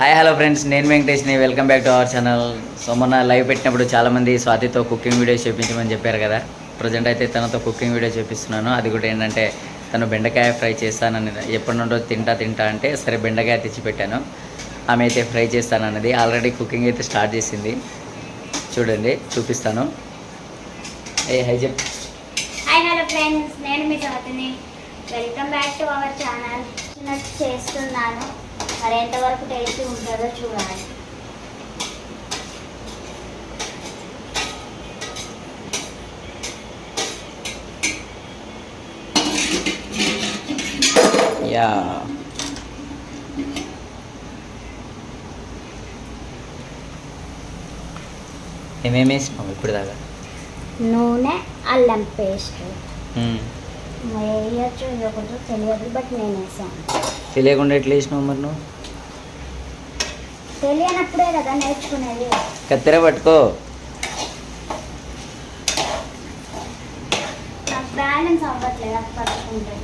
Hi hello friends నేను వెంకటేష్ని. Welcome back to our channel so మొన్న live పెట్టినప్పుడు చాలామంది స్వాతితో కుకింగ్ వీడియోస్ చేపించమని చెప్పారు కదా. ప్రజెంట్ అయితే తనతో కుకింగ్ వీడియో చేపిస్తున్నాను. అది కూడా ఏంటంటే తను బెండకాయ ఫ్రై చేస్తానని ఎప్పటి నుండో తింటా తింటా అంటే సరే బెండకాయ తెచ్చి పెట్టాను. ఆమె అయితే ఫ్రై చేస్తానన్నది. ఆల్రెడీ కుకింగ్ అయితే స్టార్ట్ చేసింది. చూడండి చూపిస్తాను. ఏ హై చెప్ హాయ్ హలో ఫ్రెండ్స్ నేను మీ స్వాతిని. Welcome back to our channel చేస్తున్నాను. మరి ఎంతవరకు టేస్టీ ఉంటుందో చూడాలి. యా. ఏమేమి వేసినావు ఇప్పుడు దాకా? నూనె అల్లం పేస్ట్. వేయచ్చు ఇవ్వకూడదు తెలియదు బట్ నేను వేసాను తెలియకుండా ఎట్లా వేసినావు మరి నువ్వు? తెలియనప్పుడే కదా నేర్చుకునేది. కత్తెర పట్టుకో. నాకు బ్యాలెన్స్ అవ్వట్లేదు అది పట్టుకుంటే.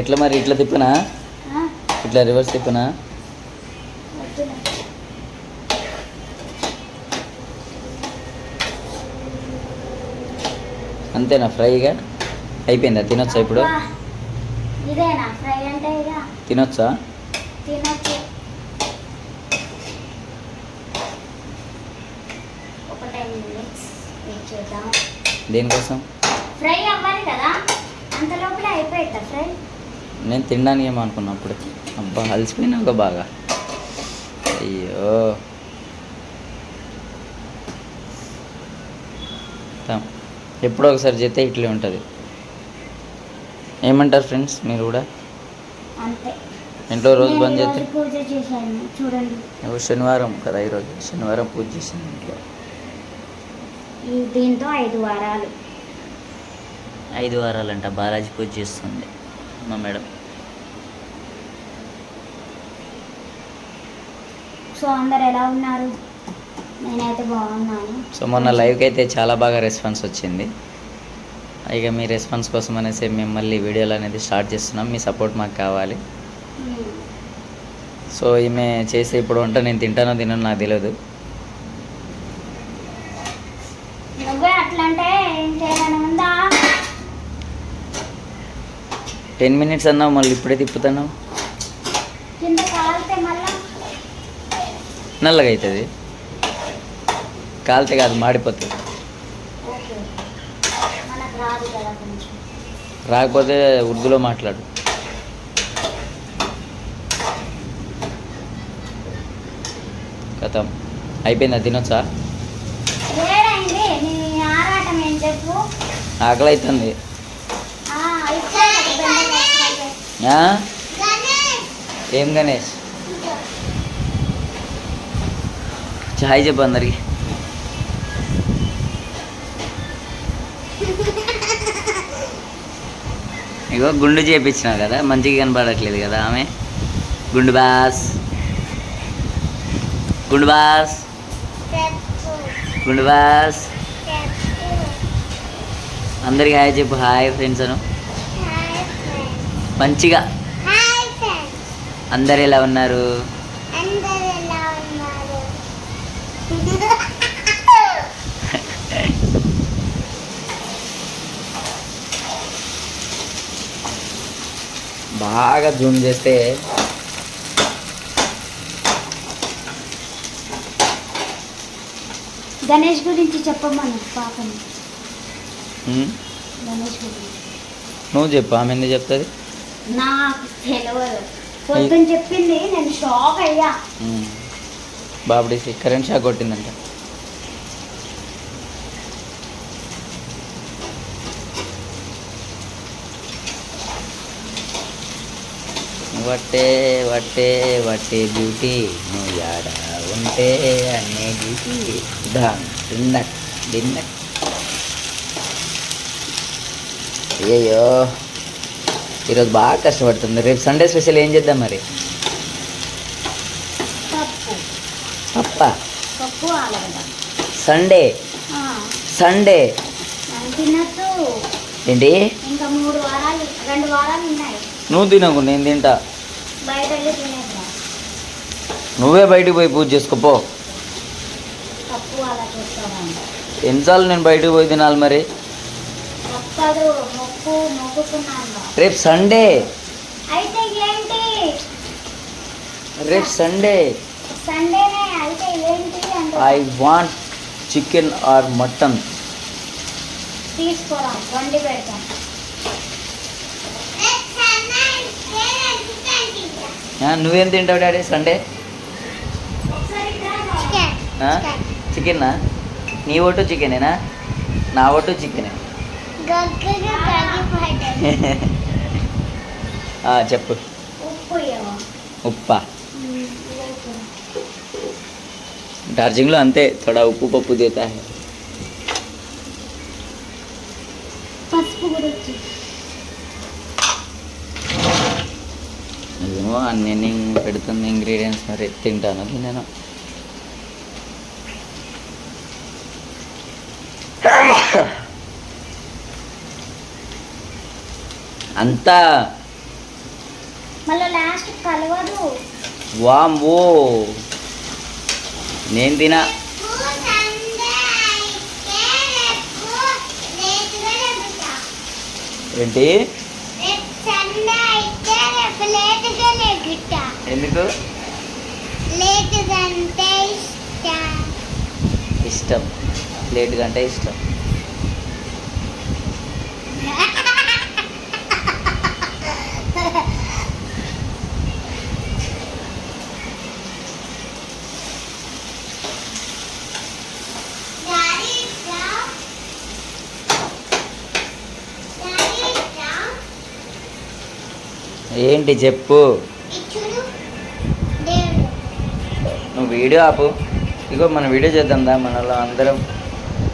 ఎట్లా మరి? ఇట్లా తిప్పునా? ఇట్లా రివర్స్ తిప్పునా. అంతేనా ఫ్రైగా? అయిపోయిందా? తినొచ్చా ఇప్పుడు? ఇదేనా? ఫ్రై అంటే ఇక తినొచ్చా? తినొచ్చు. ఒక టెన్ మినిట్స్ వెయిట్ చేద్దాం. దేనికోసం? ఫ్రై అవ్వాలి కదా? అంత లోపల అయిపోయిద్దా ఫ్రై? నేను తినడానికి ఏమో అనుకున్నా అప్పుడు అబ్బా అలసిపోయినాక బాగా. అయ్యో. ఎప్పుడో ఒకసారి చేస్తే ఇట్లే ఉంటుంది. ఏమంటారు ఫ్రెండ్స్ మీరు కూడా? అంతే. ఇంట్లో రోజు బంద్ చేస్తే పూజ చేశాను చూడండి. శనివారం కదా ఈరోజు? శనివారం పూజ చేసింది ఇంట్లో. దీంతో ఐదు వారాలు. ఐదు వారాలంట బాలాజీ పూజ చేస్తుంది మా మేడం. సో అందరు ఎలా ఉన్నారు? నేనైతే బాగున్నాను. సో మొన్న లైవ్కి అయితే చాలా బాగా రెస్పాన్స్ వచ్చింది. ఇక మీ రెస్పాన్స్ కోసం అనేసి మేము మళ్ళీ వీడియోలు అనేది స్టార్ట్ చేస్తున్నాం. మీ సపోర్ట్ మాకు కావాలి. సో ఈమె చేసే ఇప్పుడు వంట నేను తింటానో తినను నాకు తెలియదు టెన్ మినిట్స్ అన్నావు మళ్ళీ ఇప్పుడే తిప్పుతున్నావు. నల్లగా అవుతుంది. కాలితే కాదు మాడిపోతుంది ఓకే మనకు రాదు కదా కొంచెం రాకపోతే ఉర్దూలో మాట్లాడు. కథం. అయిపోయిందా? తినొచ్చా? ఆకలి అవుతుంది? ఏం గణేష్? ఛాయ్ చెప్పు అందరికి. ఇగో గుండు చేపించిన కదా మంచిగా కనపడట్లేదు కదా ఆమె. గుండు బాస్. గుండు బాస్. గుండు బాస్. అందరికి హాయ్ చెప్పు హాయ్ ఫ్రెండ్స్ అను. మంచిగా. అందరు ఎలా ఉన్నారు అందరు ఎలా ఉన్నారు బాగా జూమ్ చేస్తే గణేష్ గురించి చెప్పమను పాపని ఉమ్, గణేష్ గురించి. నువ్వు చెప్పు ఆమె ఎందుకు చెప్తుంది? నాకు తెలియదు పొద్దున్న చెప్పింది నేను షాక్ అయ్యా. బాబుడి కరెంట్ షాక్ కొట్టిందంట. వట్టే వట్టే వట్టే బ్యూటీ నువ్వు యాడ ఉంటే అనే బ్యూటీ డాన్ డిన్నక్ డిన్నక్ అయ్యయ్యో. ఈరోజు బాగా కష్టపడుతుంది. రేపు సండే స్పెషల్ ఏం చేద్దాం మరి? పప్పు. అప్ప సండే సండే ఏంటి? ఇంకా మూడు వారాలు రెండు వారాలు ఉన్నాయి. నువ్వు తినకు నేను తింటా. నువ్వే బయటికి పోయి పూజ చేసుకోపో ఎన్నిసార్లు నేను బయటికి పోయి తినాలి మరి? రేపు సండే. రేపు Sunday. I want chicken or mutton. తీసుకోరా వండి పెడతాం. నువ్వేం తింటావు డాడీ సండే? చికెన్నా నీ ఓటు చికెనేనా? నా ఓటు చికెనే. చెప్పు. ఉప్పు డార్జిలింగ్లో అంతే థోడా ఉప్పు పప్పు దేతా పసుపు కూడా ఏమో అన్ని పెడుతుంది ఇంగ్రీడియంట్స్ మరి తింటాను తిన్నాను అంతా వాంబో నేను తినా ఏంటి ఎందుకు? లేదంటే ఇష్టం. ఇష్టం. లేట్ కంటే ఇష్టం ఏంటి చెప్పు? నువ్వు వీడియో ఆపు. ఇగో మనం వీడియో చేద్దాం దా మనలో అందరం.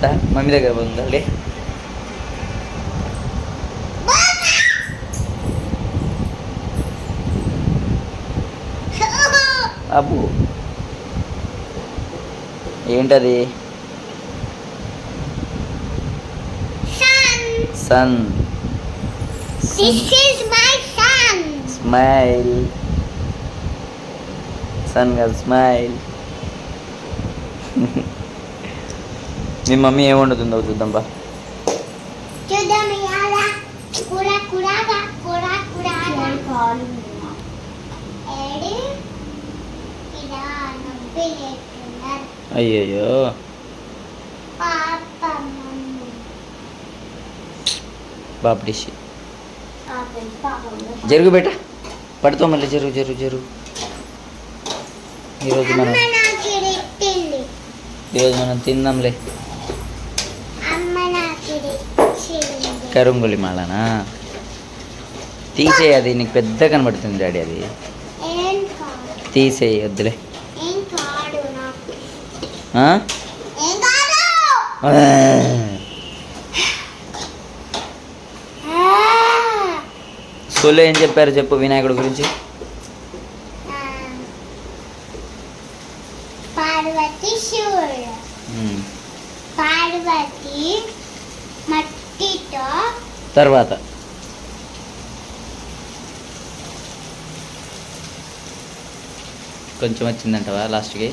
దా, మమ్మీ దగ్గర పోతుందండి అబ్బు ఏంటది? Son. son. Smile son gal smile మీ మమ్మీ ఏం వండుతుందో చూద్దాం బా అయ్యయ్యో. బాబు డిష్. జరుగు బేట. పడుతూ మళ్ళీ జరుగు జరుగు జరుగు. ఈరోజు మనం ఈరోజు మనం తిందాంలే. కరుంగులి మాలనా? తీసేయి అది నీకు పెద్ద కనబడుతుంది డాడీ అది. తీసేయి వద్దులే. స్కూల్లో ఏం చెప్పారు చెప్పు వినాయకుడి గురించి? పార్వతి మట్టితో తర్వాత. కొంచెం వచ్చిందంటవా లాస్ట్కి?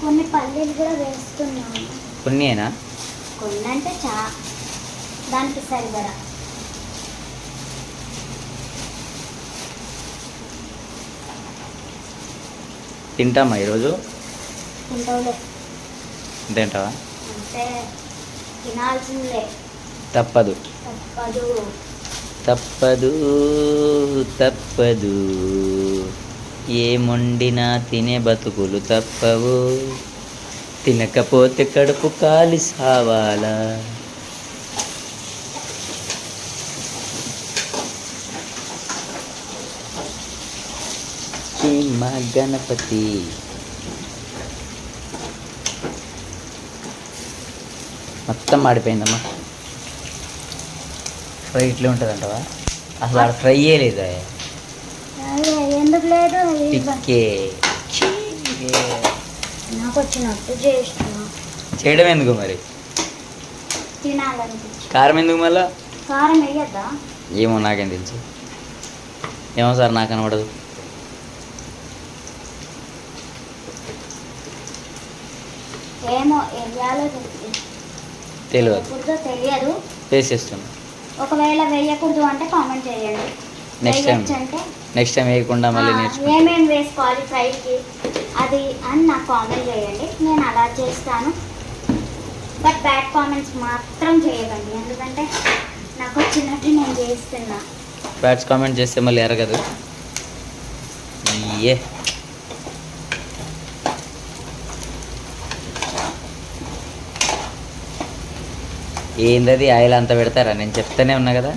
కొన్ని పల్లీలు కూడా వేస్తున్నాను. కొన్నేనా? కొన్ని అంటే చా దానికి సరిపడా. తింటామా ఈరోజు? తింటవులే. తింటావా తప్పదు. తప్పదు. తప్పదు ఏమొండినా తినే బతుకులు తప్పవు. తినకపోతే కడుపు కాలి సావాలా. మా గణపతి. మొత్తం మాడిపోయిందమ్మా. ఫ్రై ఇట్లే ఉంటుందంటవా? అసలు ఆడ ఫ్రై లేదు. ఎందుకు చేయడం ఎందుకు మరి? కారం ఎందుకు మళ్ళీ? ఏమో నాకేం తెలుసు. ఏమో సార్ నాకు కనబడదు. ఏమో తెలియదు తెలియదు. వేసేస్తున్నా. ఒకవేళ వేయకూడదు అంటే కామెంట్ చేయండి. వేయొచ్చు అంటే నెక్స్ట్ టైం వేయకుండా మళ్ళీ ఆ, నేర్చుకుంటా. ఏమేం వేసుకోవాలి ఫ్రైకి అది అని నాకు కామెంట్ చేయండి. నేను అలా చేస్తాను. బట్ బ్యాడ్ కామెంట్స్ మాత్రం చేయకండి. ఎందుకంటే నాకు వచ్చినట్టు నేను చేస్తున్నా. బ్యాట్స్ కామెంట్ చేస్తే మళ్ళీ ఎరగదు. ఏ? ఏందది ఆయిల్ అంత పెడతారా? నేను చెప్తానే ఉన్నా కదా.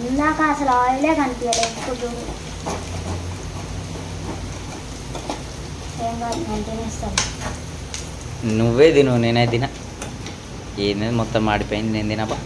ఇందాక అసలు ఆయిలే కనిపించలేదు ఇప్పుడు నువ్వే తిను నేనే తిన. ఏంది మొత్తం మాడిపోయింది నేను తినబా.